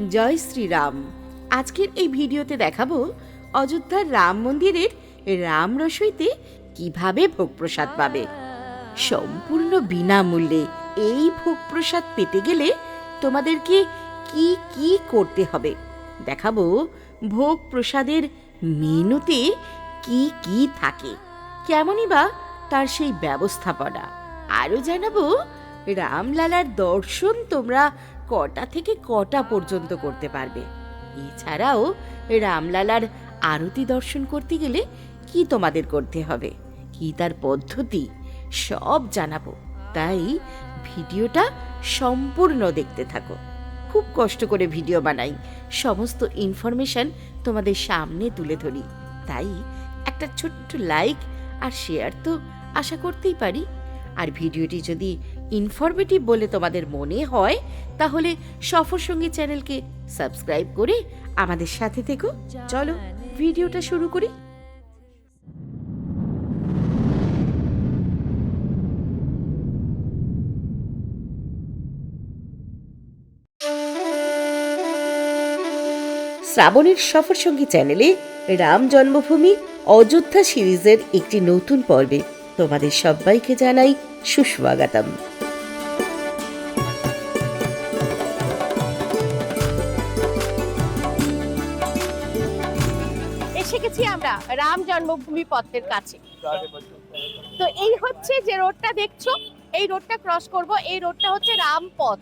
জয় শ্রীরাম। আজকের এই ভিডিওতে দেখাবো অযোধ্যার রাম মন্দিরের রাম রসইতে কীভাবে ভোগ প্রসাদ পাবে। সম্পূর্ণ বিনামূল্যে এই ভোগ প্রসাদ পেতে গেলে তোমাদেরকে কি কি করতে হবে? দেখাবো ভোগ প্রসাদের মেনুতে কি কি থাকে। কেমনই বা তার সেই ব্যবস্থাপনা। আরও জানাব, রামলালার দর্শন তোমরা কটা থেকে কটা পর্যন্ত করতে পারবে। এছাড়াও রামলালার আরতি দর্শন করতে গেলে কি তোমাদের করতে হবে? কি তার পদ্ধতি? সব জানাব। তাই ভিডিওটা সম্পূর্ণ দেখতে থাকো। খুব কষ্ট করে ভিডিও বানাই। সমস্ত ইনফরমেশন তোমাদের সামনে তুলে ধরি। তাই একটা ছোট্ট লাইক আর শেয়ার তো আশা করতেই পারি। আর ভিডিওটি যদি ইনফরমেটিভ বলে তোমাদের মনে হয়, তাহলে সফর সঙ্গী চ্যানেলকে সাবস্ক্রাইব করে আমাদের সাথে থেকো। চলো ভিডিওটা শুরু করি। শ্রাবণের সফর সঙ্গী চ্যানেলে রাম জন্মভূমি অযোধ্যা সিরিজের একটি নতুন পর্বে তোমাদের সবাইকে জানাই সুস্বাগতম। এসে গেছি আমরা রাম জন্মভূমি পথের কাছে। তো এই হচ্ছে যে রোডটা দেখছ এই রোডটা ক্রস করব এই রোডটা হচ্ছে রামপথ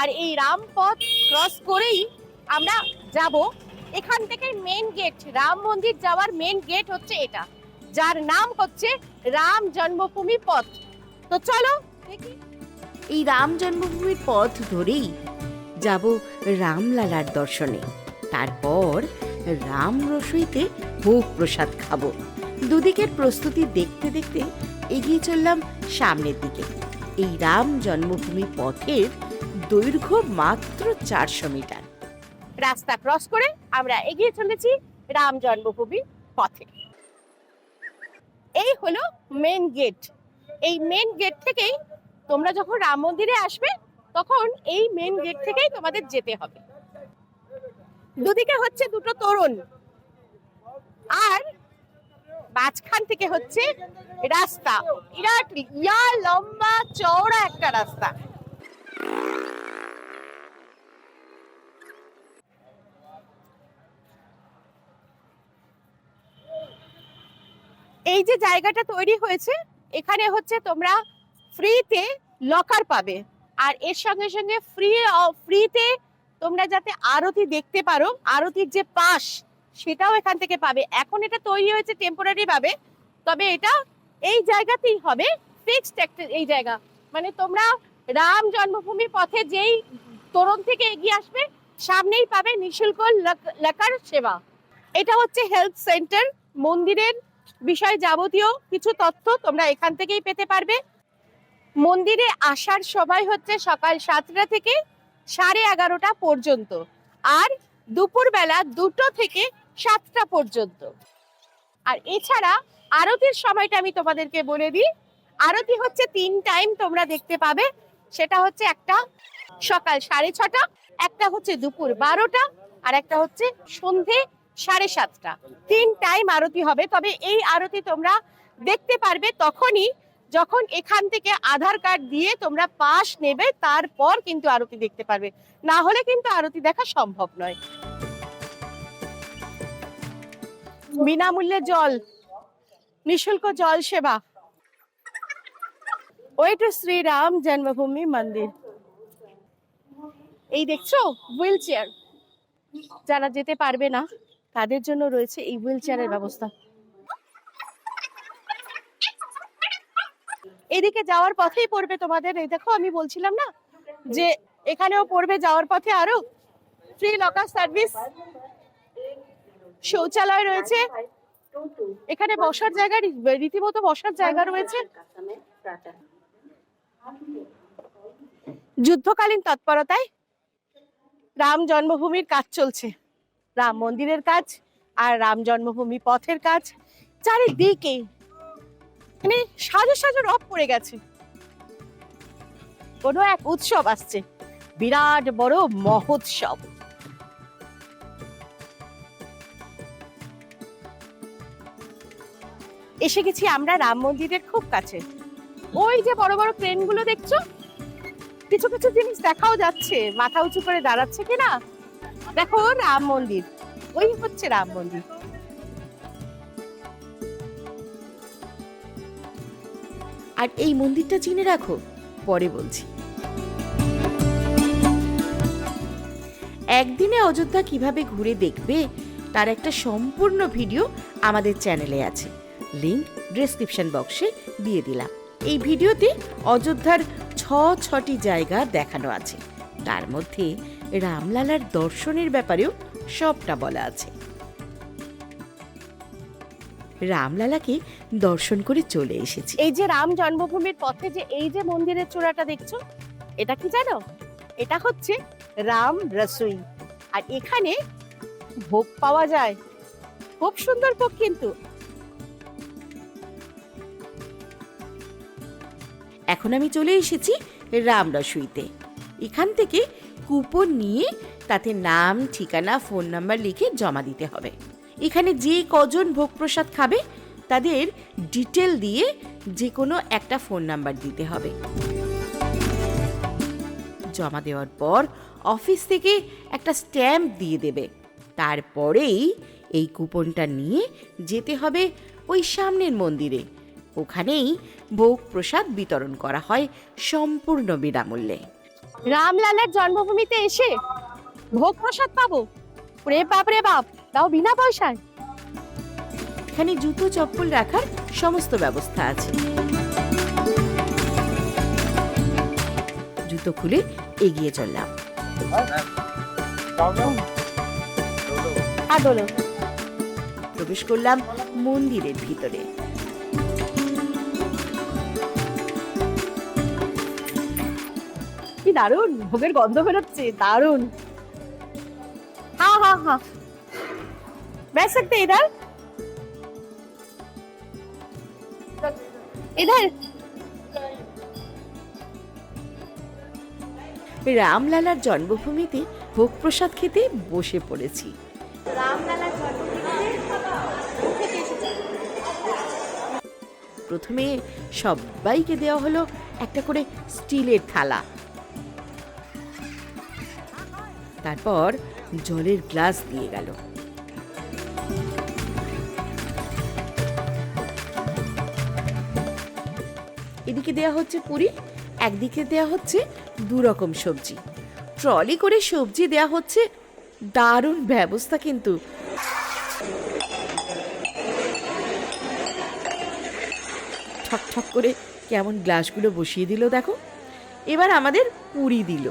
আর এই রামপথ ক্রস করেই আমরা যাব। এখান থেকে মেন গেট রাম মন্দির যাওয়ার মেন গেট হচ্ছে এটা। যার নাম হচ্ছে রাম জন্মভূমি পথ। তো চলো দেখি। এই রাম জন্মভূমির পথ ধরেই যাব রামলালার দর্শনে। তারপর রাম রসইতে ভোগ প্রসাদ খাব। দুদিকের প্রস্তুতি দেখতে দেখতে এগিয়ে চললাম সামনের দিকে। এই রাম জন্মভূমি পথের দৈর্ঘ্য মাত্র চারশো মিটার। রাস্তা ক্রস করে আমরা এগিয়ে চলেছি রাম জন্মভূমি পথে। এই হলো মেন গেট এই মেন গেট থেকেই তোমরা যখন রাম মন্দিরে আসবে, তখন এই মেন গেট থেকেই তোমাদের যেতে হবে। দুদিকে হচ্ছে দুটো তোরণ। আর মাঝখান থেকে হচ্ছে রাস্তা। বিরাট ইয়া লম্বা চওড়া একটা রাস্তা। এই যে জায়গাটা তৈরি হয়েছে, এখানে হচ্ছে তোমরা ফ্রিতে লকার পাবে। আর এর সঙ্গে সঙ্গে ফ্রি ফ্রিতে তোমরা যাতে আরতি দেখতে পারো, আরতির যে পাশ, সেটাও এখান থেকে পাবে। এখন এটা তৈরি হয়েছে টেম্পোরারি ভাবে, তবে এটা এই জায়গাতেই হবে ফিক্সড একটা এই জায়গা। মানে তোমরা রাম জন্মভূমি পথে যেই তোরণ থেকে এগিয়ে আসবে, সামনেই পাবে নিঃশুল্ক লক- লকার সেবা। এটা হচ্ছে হেলথ সেন্টার মন্দিরের বিষয় যাবতীয় কিছু তথ্য তোমরা এখান থেকেই পেতে পারবে। মন্দিরে আসার সময় হচ্ছে সকাল সাতটা থেকে সাড়ে এগারোটা পর্যন্ত আর দুপুরবেলা দুটো থেকে সাতটা পর্যন্ত। আর এছাড়া আরতির সময়টা আমি তোমাদেরকে বলে দিই। আরতি হচ্ছে তিন টাইম তোমরা দেখতে পাবে। সেটা হচ্ছে একটা সকাল সাড়ে ছটা, একটা হচ্ছে দুপুর বারোটা, আর একটা হচ্ছে সন্ধে সাড়ে সাতটা। তিন টাইম আরতি হবে। তবে এই আরতি তোমরা দেখতে পারবে তখনই যখন এখান থেকে আধার কার্ড দিয়ে তোমরা পাস নেবে, তারপর কিন্তু আরতি দেখতে পারবে। না হলে কিন্তু আরতি দেখা সম্ভব নয়। বিনামূল্যে জল, নিঃশুল্ক জল সেবা। ওই টু শ্রীরাম জন্মভূমি মন্দির। এই দেখছ, হুইল চেয়ার। যারা যেতে পারবে না, তাদের জন্য রয়েছে এই হুইল চেয়ারের ব্যবস্থা। এদিকে যাওয়ার পথেই পড়বে তোমাদের। এই দেখো, আমি বলছিলাম না যে এখানেও পড়বে যাওয়ার পথে আরও। ফ্রি লকার সার্ভিস শৌচালয় রয়েছে। এখানে বসার জায়গা, রীতিমতো বসার জায়গা রয়েছে। যুদ্ধকালীন তৎপরতায় রাম জন্মভূমির কাজ চলছে। রাম মন্দিরের কাজ আর রাম জন্মভূমি পথের কাজ। চারিদিকে এখানে সাজো সাজো রব পড়ে গেছে। কোনো এক উৎসব আসছে, বিরাট বড় মহোৎসব। এসে গেছি আমরা রাম মন্দিরের খুব কাছে। ওই যে বড় বড় ক্রেনগুলো দেখছ? কিছু কিছু জিনিস দেখাও যাচ্ছে, মাথা উঁচু করে দাঁড়াচ্ছে কিনা? দেখো রাম মন্দির, ওই হচ্ছে রাম মন্দির। আর এই মন্দিরটা চিনে রাখো, পরে বলছি। একদিনে অযোধ্যা কীভাবে ঘুরে দেখবে, তার একটা সম্পূর্ণ ভিডিও আমাদের চ্যানেলে আছে। লিংক ডেসক্রিপশন বক্সে দিয়ে দিলাম। এই ভিডিওতে অযোধ্যার ছ ছটি জায়গা দেখানো আছে। তার মধ্যে রামলালার দর্শনের ব্যাপারেও সবটা বলা আছে। রামলালাকে দর্শন করে চলে এসেছি। এই যে রাম জন্মভূমির পথে যে এই যে মন্দিরের চূড়াটা দেখছ এটা কি জানো? এটা হচ্ছে রাম রসুই। আর এখানে ভোগ পাওয়া যায়। খুব সুন্দর ভোগ কিন্তু। এখন আমি চলে এসেছি রাম রসুইতে। এখান থেকে কুপন নিয়ে তাতে নাম ঠিকানা ফোন নাম্বার লিখে জমা দিতে হবে। এখানে যে কজন ভোগ প্রসাদ খাবে, তাদের ডিটেল দিয়ে যে কোনো একটা ফোন নাম্বার দিতে হবে। জমা দেওয়ার পর অফিস থেকে একটা স্ট্যাম্প দিয়ে দেবে। তারপরেই এই কুপনটা নিয়ে যেতে হবে ওই সামনের মন্দিরে। ওখানেই ভোগ প্রসাদ বিতরণ করা হয় সম্পূর্ণ বিনামূল্যে। রামলালার জন্মভূমিতে এসে ভোগ প্রসাদ পাবো। রে বাপ রে বাপ! তাও বিনা পয়সায়। এখানে জুতো চপ্পল রাখার সমস্ত ব্যবস্থা আছে। জুতো খুলে এগিয়ে চললাম। আদলো প্রবেশ করলাম মন্দিরের ভিতরে। কি দারুণ ভোগের গন্ধ বেরোচ্ছে দারুণ। হা হা হা। बैठ सकते हैं इधर इधर রামলালার জন্মভূমিতে ভোগ প্রসাদ খেতে বসে পড়েছি প্রথমে সবাইকে দেওয়া হলো একটা করে স্টিলের থালা তারপর জলের গ্লাস দিয়ে গেল এদিকে দেয়া হচ্ছে পুরি, একদিকে দেয়া হচ্ছে দু রকম সবজি। ট্রলি করে সবজি দেয়া হচ্ছে দারুণ ব্যবস্থা কিন্তু। ঠক ঠক করে কেমন গ্লাসগুলো বসিয়ে দিল দেখো। এবার আমাদের পুরি দিল।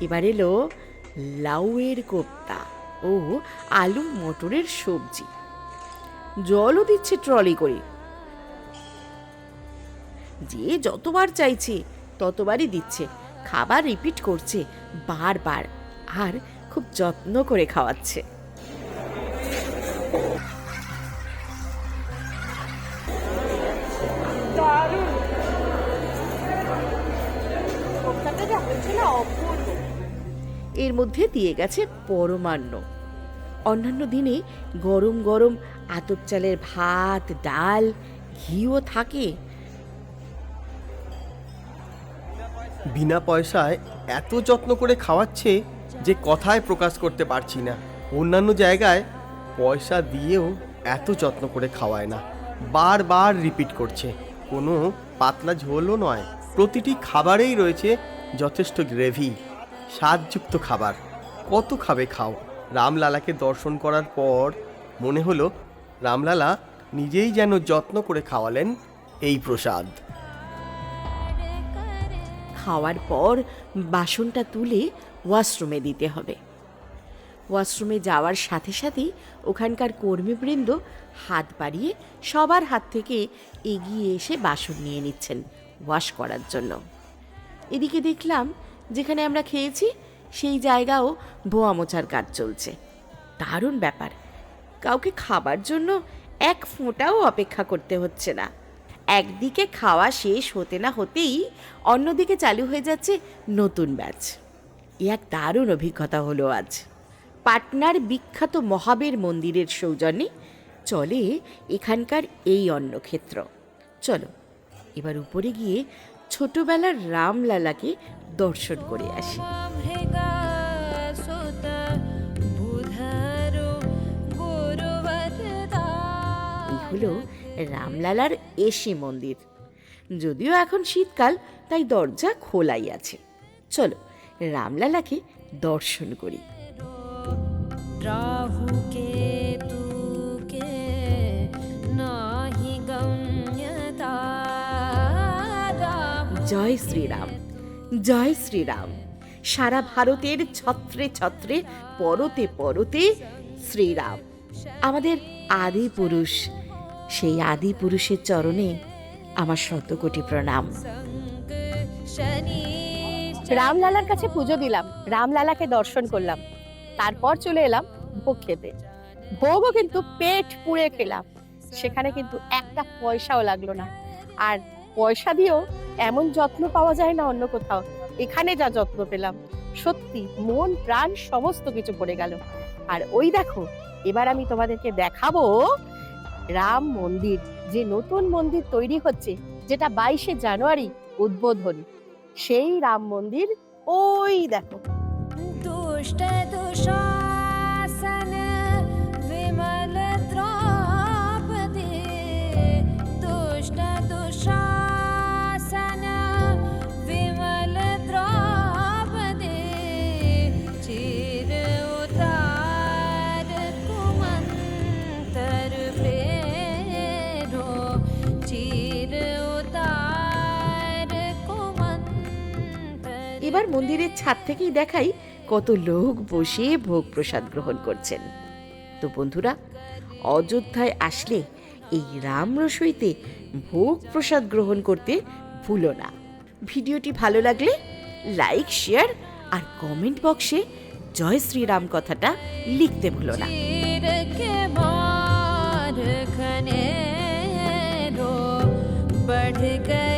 এবার এলো লাউয়ের কোপ্তা। ও আলু মটরের সবজি। জলও দিচ্ছে ট্রলি করে। যে যতবার চাইছে, ততবারই দিচ্ছে। খাবার রিপিট করছে বারবার আর খুব যত্ন করে খাওয়াচ্ছে। অপূর্ব এর মধ্যে দিয়ে গেছে পরমান্ন। অন্যান্য দিনে গরম গরম আতপ চালের ভাত, ডাল, ঘিও থাকে। বিনা পয়সায় এত যত্ন করে খাওয়াচ্ছে যে কথায় প্রকাশ করতে পারছি না। অন্যান্য জায়গায় পয়সা দিয়েও এত যত্ন করে খাওয়ায় না। বারবার রিপিট করছে। কোনো পাতলা ঝোলও নয়। প্রতিটি খাবারেই রয়েছে যথেষ্ট গ্রেভি। স্বাদযুক্ত খাবার। কত খাবে খাও। রামলালাকে দর্শন করার পর মনে হলো রামলালা নিজেই যেন যত্ন করে খাওয়ালেন এই প্রসাদ। খাওয়ার পর বাসনটা তুলে ওয়াশরুমে দিতে হবে। ওয়াশরুমে যাওয়ার সাথে সাথেই ওখানকার কর্মীবৃন্দ হাত বাড়িয়ে সবার হাত থেকে এগিয়ে এসে বাসন নিয়ে নিচ্ছেন ওয়াশ করার জন্য। এদিকে দেখলাম যেখানে আমরা খেয়েছি, সেই জায়গাও ধোয়া মোছার কাজ চলছে। দারুণ ব্যাপার। কাউকে খাবার জন্য এক ফোঁটাও অপেক্ষা করতে হচ্ছে না। একদিকে খাওয়া শেষ হতে না হতেই অন্যদিকে চালু হয়ে যাচ্ছে নতুন ব্যাচ। এ এক দারুণ অভিজ্ঞতা হলো আজ। পাটনার বিখ্যাত মহাবীর মন্দিরের সৌজন্যে চলে এখানকার এই অন্নক্ষেত্র। চলো, এবার উপরে গিয়ে ছোটবেলার রামলালাকে দর্শন করে আসি। হলো রামলালার এসি মন্দির। যদিও এখন শীতকাল, তাই দরজা খোলাই আছে। চলো, রামলালাকে দর্শন করি। রাহুকে জয় শ্রীরাম জয় শ্রীরাম। সারা ভারতের ছত্রে ছত্রে, পরতে পরতে শ্রীরাম। আমাদের আদি পুরুষ, সেই আদি পুরুষের চরণে আমার শতকোটি প্রণাম। রামলালার কাছে পুজো দিলাম, রামলালাকে দর্শন করলাম। তারপর চলে এলাম ভোগ খেতে। ভোগও কিন্তু পেট পুড়ে খেলাম। সেখানে কিন্তু একটা পয়সাও লাগল না। আর পয়সা দিয়েও এমন যত্ন পাওয়া যায় না অন্য কোথাও। এখানে যা যত্ন পেলাম, সত্যি মন, প্রাণ সমস্ত কিছু পড়ে গেল। আর ওই দেখো, এবার আমি তোমাদেরকে দেখাবো রাম মন্দির, যে নতুন মন্দির তৈরি হচ্ছে, যেটা বাইশে জানুয়ারি উদ্বোধন। সেই রাম মন্দির ওই দেখো। দুষ্ট দুষ্ট ছাদ থেকেই দেখাই কত লোক বসে ভোগ প্রসাদ গ্রহণ করছেন তো বন্ধুরা অযোধ্যায় আসলে এই রাম রসইতে ভোগ প্রসাদ গ্রহণ করতে ভুলো না ভিডিওটি ভালো লাগলে লাইক শেয়ার আর কমেন্ট বক্সে জয় শ্রীরাম কথাটা লিখতে ভুলো না चीर के मार खने रो बढ़ गए